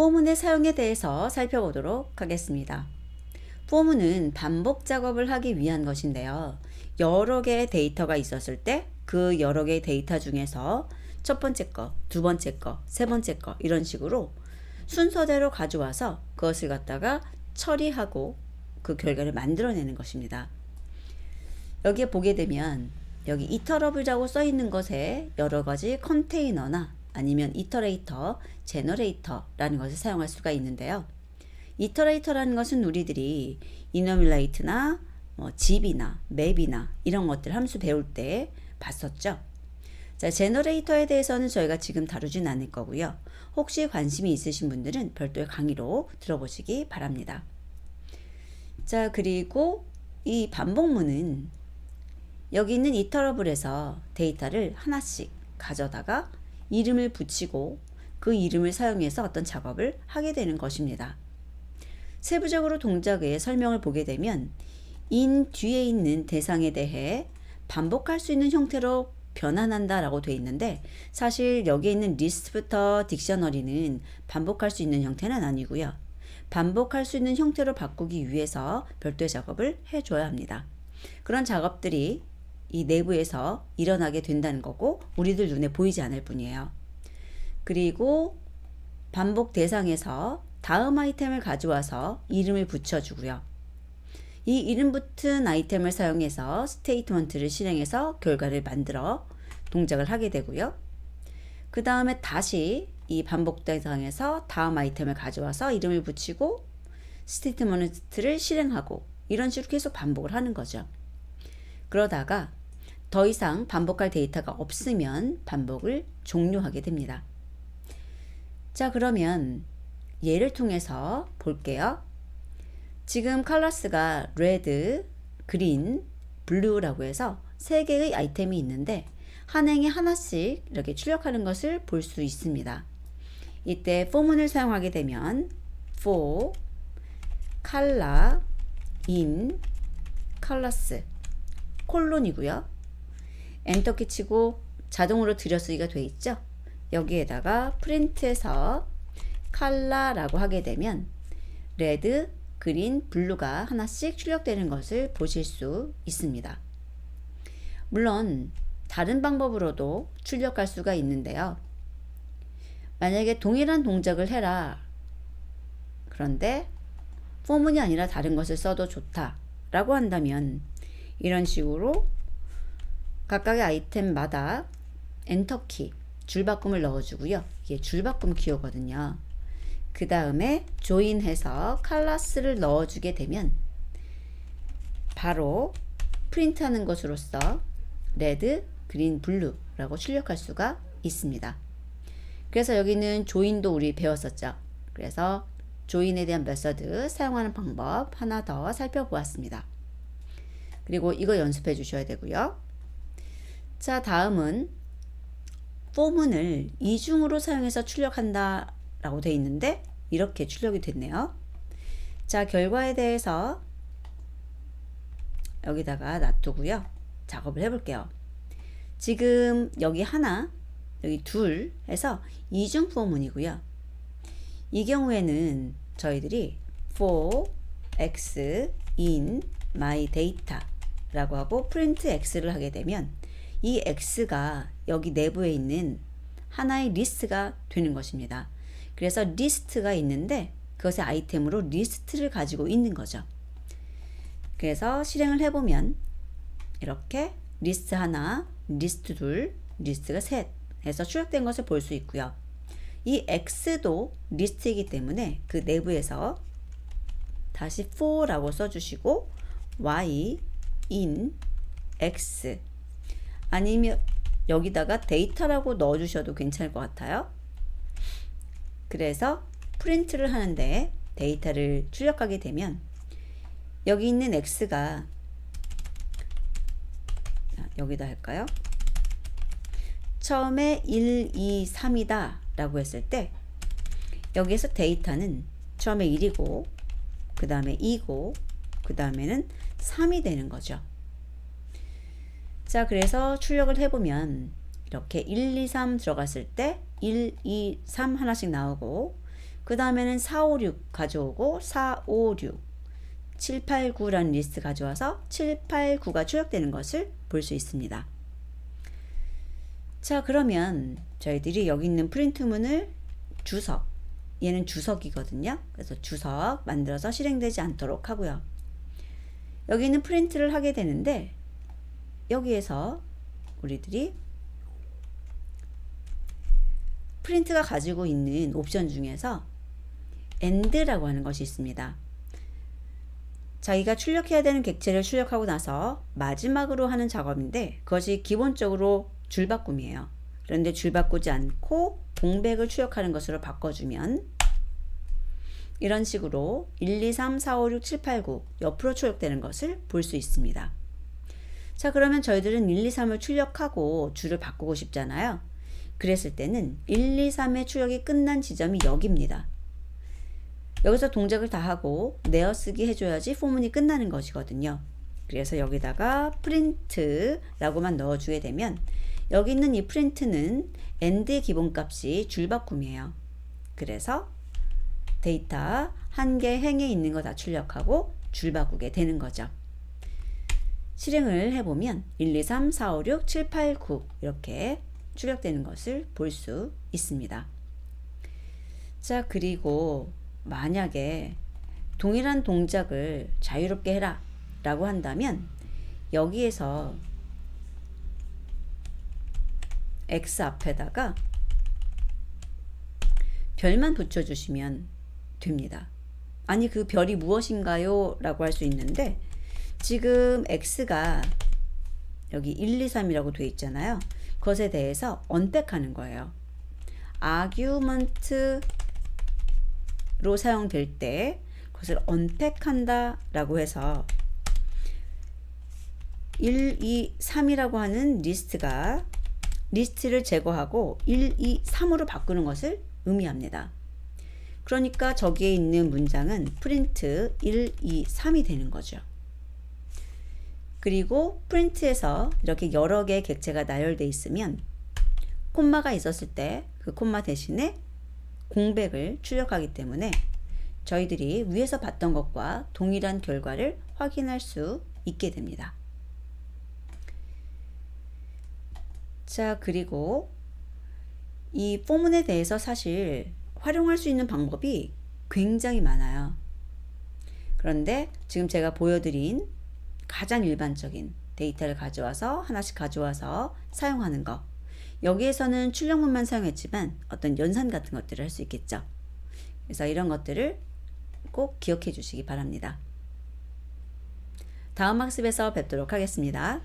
포문의 사용에 대해서 살펴보도록 하겠습니다. 포문은 반복 작업을 하기 위한 것인데요. 여러 개의 데이터가 있었을 때 그 여러 개의 데이터 중에서 첫 번째 거, 두 번째 거, 세 번째 거 이런 식으로 순서대로 가져와서 그것을 갖다가 처리하고 그 결과를 만들어내는 것입니다. 여기에 보게 되면 여기 이터러블이라고 써 있는 것에 여러 가지 컨테이너나 아니면 이터레이터, 제너레이터라는 것을 사용할 수가 있는데요. 이터레이터라는 것은 우리들이 이너밀라이트나 뭐 집이나 맵이나 이런 것들 함수 배울 때 봤었죠. 자, 제너레이터에 대해서는 저희가 지금 다루진 않을 거고요. 혹시 관심이 있으신 분들은 별도의 강의로 들어보시기 바랍니다. 자, 그리고 이 반복문은 여기 있는 이터러블에서 데이터를 하나씩 가져다가 이름을 붙이고 그 이름을 사용해서 어떤 작업을 하게 되는 것입니다. 세부적으로 동작의 설명을 보게 되면 인 뒤에 있는 대상에 대해 반복할 수 있는 형태로 변환한다라고 되어 있는데 사실 여기에 있는 리스트부터 딕셔너리는 반복할 수 있는 형태는 아니고요. 반복할 수 있는 형태로 바꾸기 위해서 별도의 작업을 해줘야 합니다. 그런 작업들이 이 내부에서 일어나게 된다는 거고 우리들 눈에 보이지 않을 뿐이에요. 그리고 반복 대상에서 다음 아이템을 가져와서 이름을 붙여주고요. 이 이름 붙은 아이템을 사용해서 스테이트먼트를 실행해서 결과를 만들어 동작을 하게 되고요. 그 다음에 다시 이 반복 대상에서 다음 아이템을 가져와서 이름을 붙이고 스테이트먼트를 실행하고 이런 식으로 계속 반복을 하는 거죠. 그러다가 더 이상 반복할 데이터가 없으면 반복을 종료하게 됩니다. 자, 그러면 예를 통해서 볼게요. 지금 컬러스가 레드, 그린, 블루라고 해서 세 개의 아이템이 있는데 한 행에 하나씩 이렇게 출력하는 것을 볼 수 있습니다. 이때 for문을 사용하게 되면 for color in colors 콜론이고요. 엔터키 치고 자동으로 들여쓰기가 돼 있죠. 여기에다가 프린트해서 칼라라고 하게 되면 레드, 그린, 블루가 하나씩 출력되는 것을 보실 수 있습니다. 물론 다른 방법으로도 출력할 수가 있는데요. 만약에 동일한 동작을 해라. 그런데 포문이 아니라 다른 것을 써도 좋다라고 한다면 이런 식으로 각각의 아이템마다 엔터키 줄바꿈을 넣어주고요. 이게 줄바꿈 키워거든요. 그 다음에 조인해서 칼라스를 넣어주게 되면 바로 프린트하는 것으로서 레드, 그린, 블루라고 출력할 수가 있습니다. 그래서 여기는 조인도 우리 배웠었죠. 그래서 조인에 대한 메서드 사용하는 방법 하나 더 살펴보았습니다. 그리고 이거 연습해 주셔야 되고요. 자, 다음은 포문을 이중으로 사용해서 출력한다 라고 되어 있는데 이렇게 출력이 됐네요. 자, 결과에 대해서 여기다가 놔두고요. 작업을 해볼게요. 지금 여기 하나, 여기 둘 해서 이중 포문이고요. 이 경우에는 저희들이 for x in my data 라고 하고 print x를 하게 되면 이 x가 여기 내부에 있는 하나의 리스트가 되는 것입니다. 그래서 리스트가 있는데 그것의 아이템으로 리스트를 가지고 있는 거죠. 그래서 실행을 해보면 이렇게 리스트 하나, 리스트 둘, 리스트가 셋 해서 출력된 것을 볼 수 있고요. 이 x도 리스트이기 때문에 그 내부에서 다시 for라고 써주시고 y in x 아니면 여기다가 데이터라고 넣어 주셔도 괜찮을 것 같아요. 그래서 프린트를 하는데 데이터를 출력하게 되면 여기 있는 x가 여기다 할까요? 처음에 1, 2, 3이다 라고 했을 때 여기에서 데이터는 처음에 1이고 그 다음에 2고 그 다음에는 3이 되는 거죠. 자 그래서 출력을 해보면 이렇게 1, 2, 3 들어갔을 때 1, 2, 3 하나씩 나오고 그 다음에는 456 가져오고 456 789라는 리스트 가져와서 789가 출력되는 것을 볼 수 있습니다. 자 그러면 저희들이 여기 있는 프린트문을 주석 얘는 주석이거든요. 그래서 주석 만들어서 실행되지 않도록 하고요. 여기 있는 프린트를 하게 되는데 여기에서 우리들이 프린트가 가지고 있는 옵션 중에서 end라고 하는 것이 있습니다. 자기가 출력해야 되는 객체를 출력하고 나서 마지막으로 하는 작업인데 그것이 기본적으로 줄바꿈이에요. 그런데 줄바꾸지 않고 공백을 출력하는 것으로 바꿔주면 이런 식으로 1, 2, 3, 4, 5, 6, 7, 8, 9 옆으로 출력되는 것을 볼 수 있습니다. 자 그러면 저희들은 1, 2, 3을 출력하고 줄을 바꾸고 싶잖아요. 그랬을 때는 1, 2, 3의 출력이 끝난 지점이 여기입니다. 여기서 동작을 다 하고 내어쓰기 해줘야지 포문이 끝나는 것이거든요. 그래서 여기다가 프린트라고만 넣어주게 되면 여기 있는 이 프린트는 end의 기본값이 줄바꿈이에요. 그래서 데이터 한 개 행에 있는 거 다 출력하고 줄바꾸게 되는 거죠. 실행을 해보면 1, 2, 3, 4, 5, 6, 7, 8, 9 이렇게 출력되는 것을 볼 수 있습니다. 자, 그리고 만약에 동일한 동작을 자유롭게 해라 라고 한다면 여기에서 x 앞에다가 별만 붙여주시면 됩니다. 아니 그 별이 무엇인가요? 라고 할 수 있는데 지금 x가 여기 1, 2, 3이라고 되어 있잖아요. 그것에 대해서 언백하는 거예요. argument로 사용될 때 그것을 언팩한다 라고 해서 1, 2, 3이라고 하는 리스트가 리스트를 제거하고 1, 2, 3으로 바꾸는 것을 의미합니다. 그러니까 저기에 있는 문장은 프린트 1, 2, 3이 되는 거죠. 그리고 프린트에서 이렇게 여러 개의 객체가 나열되어 있으면 콤마가 있었을 때 그 콤마 대신에 공백을 출력하기 때문에 저희들이 위에서 봤던 것과 동일한 결과를 확인할 수 있게 됩니다. 자, 그리고 이 포문에 대해서 사실 활용할 수 있는 방법이 굉장히 많아요. 그런데 지금 제가 보여드린 가장 일반적인 데이터를 가져와서 하나씩 가져와서 사용하는 거. 여기에서는 출력문만 사용했지만 어떤 연산 같은 것들을 할 수 있겠죠. 그래서 이런 것들을 꼭 기억해 주시기 바랍니다. 다음 학습에서 뵙도록 하겠습니다.